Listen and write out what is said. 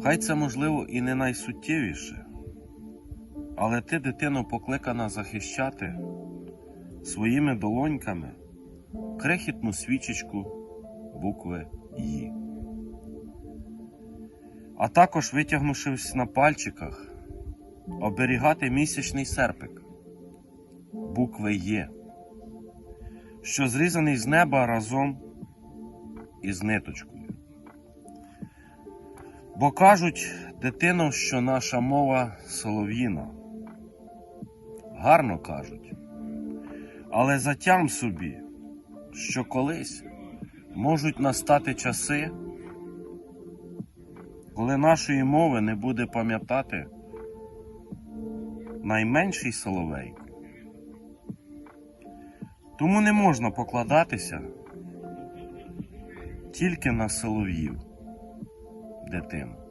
Хай це можливо і не найсуттєвіше, але ти, дитино, покликана захищати своїми долоньками крихітну свічечку букви «Ї». А також, витягнувшись на пальчиках, оберігати місячний серпик букви Є, що зрізаний з неба разом із ниточкою. Бо кажуть, дитино, що наша мова солов'їна. Гарно кажуть. Але затям собі, що колись можуть настати часи, коли нашої мови не буде пам'ятати найменший соловей. Тому не можна покладатися тільки на солов'їв, de tempo.